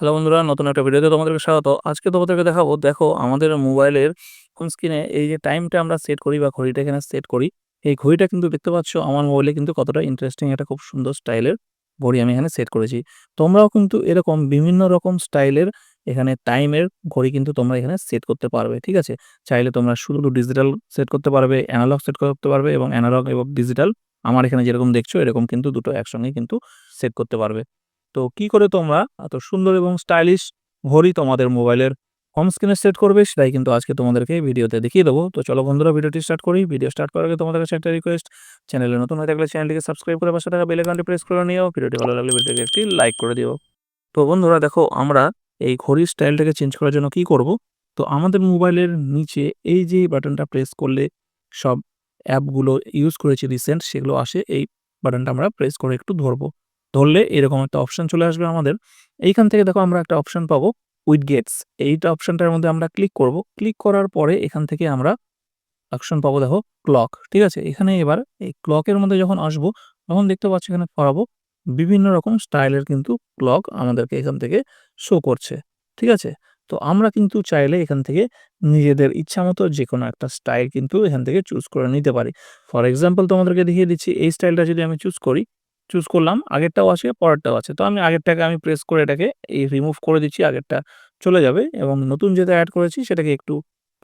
Hello বন্ধুরা, নতুন একটা ভিডিওতে তোমাদেরকে স্বাগত। আজকে তোমাদেরকে দেখাবো, দেখো আমাদের মোবাইলের হোম স্ক্রিনে এই যে টাইমটা আমরা সেট করি বা ঘড়িটা এখানে সেট করি, এই ঘড়িটা কিন্তু দেখতে পাচ্ছ আমার মোবাইলে কিন্তু কতটা ইন্টারেস্টিং একটা খুব সুন্দর স্টাইলের ঘড়ি আমি এখানে সেট করেছি। তোমরাও কিন্তু এরকম বিভিন্ন রকম স্টাইলের এখানে টাইমের ঘড়ি কিন্তু তোমরা এখানে সেট করতে পারবে, ঠিক আছে? চাইলে তোমরা শুধু ডিজিটাল সেট করতে পারবে অ্যানালগ সেট করতে পারবে এবং অ্যানালগ এবং ডিজিটাল আমার এখানে যেরকম দেখছ এরকম কিন্তু দুটো একসঙ্গে কিন্তু সেট করতে পারবে। তো কি করে তোমরা এত সুন্দর এবং স্টাইলিশ ঘড়ি তোমাদের মোবাইলের হোম স্ক্রিনে সেট করবে? সেটাই কিন্তু আজকে তোমাদেরকে ভিডিওতে দেখিয়ে দেবো। তো চলো বন্ধুরা, ভিডিওটি স্টার্ট করি। ভিডিও স্টার্ট করার আগে তোমাদের কাছে একটা রিকোয়েস্ট চ্যানেলে নতুন হয়ে থাকলে চ্যানেলটিকে সাবস্ক্রাইব করে পাশে থাকা বেলেকানটি প্রেস করে নিও। ভিডিওটি ভালো লাগলে ভিডিওটি একটি লাইক করে দিও। তো বন্ধুরা, দেখো আমরা এই ঘড়ির স্টাইলটাকে চেঞ্জ করার জন্য কি করব? তো আমাদের মোবাইলের নিচে এই যে বাটনটা প্রেস করলে সব অ্যাপগুলো ইউজ করেছি রিসেন্ট সেগুলো আসে এই বাটনটা আমরা প্রেস করে একটু ধরবো। ধরলে এরকম একটা অপশন চলে আসবে আমাদের। এইখান থেকে দেখো আমরা একটা অপশন পাবো উইথ গেটস এইটা অপশনটার মধ্যে আমরা ক্লিক করব। ক্লিক করার পরে এখান থেকে আমরা অপশন পাবো দেখো ক্লক ঠিক আছে? এখানে এবার এই ক্লকের মধ্যে যখন আসব, তখন দেখতে পাচ্ছি এখানে করাবো বিভিন্ন রকম স্টাইলের কিন্তু ক্লক আমাদেরকে এখান থেকে শো করছে, ঠিক আছে? তো আমরা কিন্তু চাইলে এখান থেকে নিজেদের ইচ্ছা মতো যে কোনো একটা স্টাইল কিন্তু এখান থেকে চুজ করে নিতে পারি। ফর এক্সাম্পল তোমাদেরকে দেখিয়ে দিচ্ছি, এই স্টাইলটা যদি আমি চুজ করি চুজ করলাম। আগেরটাও আছে, পরেরটাও আছে। তো আমি আগেরটাকে আমি প্রেস করে এটাকে এই রিমুভ করে দিচ্ছি, আগেরটা চলে যাবে এবং নতুন যেটা অ্যাড করেছি সেটাকে একটু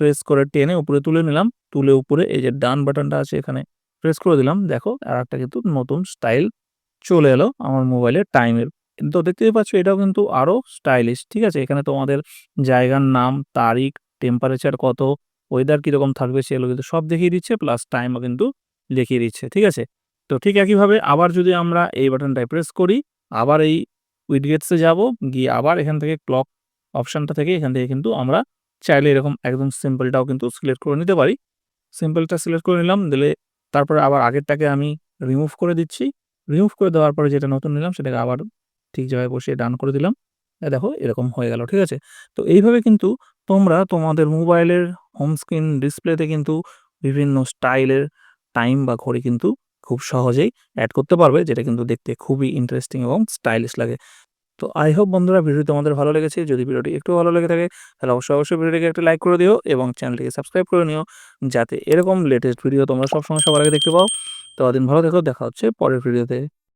প্রেস করে টেনে উপরে তুলে নিলাম। তুলে উপরে এই যে ডান বাটনটা আছে এখানে প্রেস করে দিলাম। দেখো আর একটা কিন্তু নতুন স্টাইল চলে এলো আমার মোবাইলের টাইমের তো দেখতেই পাচ্ছ এটাও কিন্তু আরও স্টাইলিশ ঠিক আছে? এখানে তোমাদের জায়গার নাম, তারিখ টেম্পারেচার কত ওয়েদার কীরকম থাকবে সেগুলো কিন্তু সব দেখিয়ে দিচ্ছে প্লাস টাইমও কিন্তু দেখিয়ে দিচ্ছে, ঠিক আছে? তো ঠিক একইভাবে আবার যদি আমরা এই বাটনটায় প্রেস করি, আবার এই উইডগেটসে যাব, গিয়ে আবার এখান থেকে ক্লক অপশানটা থেকে এখান থেকে কিন্তু আমরা চাইলে এরকম একদম সিম্পলটাও কিন্তু সিলেক্ট করে নিতে পারি। সিম্পলটা সিলেক্ট করে নিলাম, দিলে তারপরে আবার আগেরটাকে আমি রিমুভ করে দিচ্ছি। রিমুভ করে দেওয়ার পরে যেটা নতুন নিলাম, সেটাকে আবার ঠিক জায়গায় বসিয়ে ডান করে দিলাম। দেখো, এরকম হয়ে গেল, ঠিক আছে? তো এইভাবে কিন্তু তোমরা তোমাদের মোবাইলের হোম স্ক্রিন ডিসপ্লেতে কিন্তু বিভিন্ন স্টাইলের টাইম বা ঘড়ি কিন্তু খুব সহজেই অ্যাড করতে পারবে, যেটা কিন্তু দেখতে খুবই ইন্টারেস্টিং এবং স্টাইলিশ লাগে। তো আই হোপ বন্ধুরা ভিডিও তোমাদের ভালো লেগেছে। যদি ভিডিওটি একটু ভালো লেগে থাকে, তাহলে অবশ্যই অবশ্যই ভিডিওটিকে একটা লাইক করে দিও এবং চ্যানেলটিকে সাবস্ক্রাইব করে নিও, যাতে এরকম লেটেস্ট ভিডিও তোমরা সবসময় সবার আগে দেখতে পাও। তো দিন ভালো দেখো দেখা হচ্ছে পরের ভিডিওতে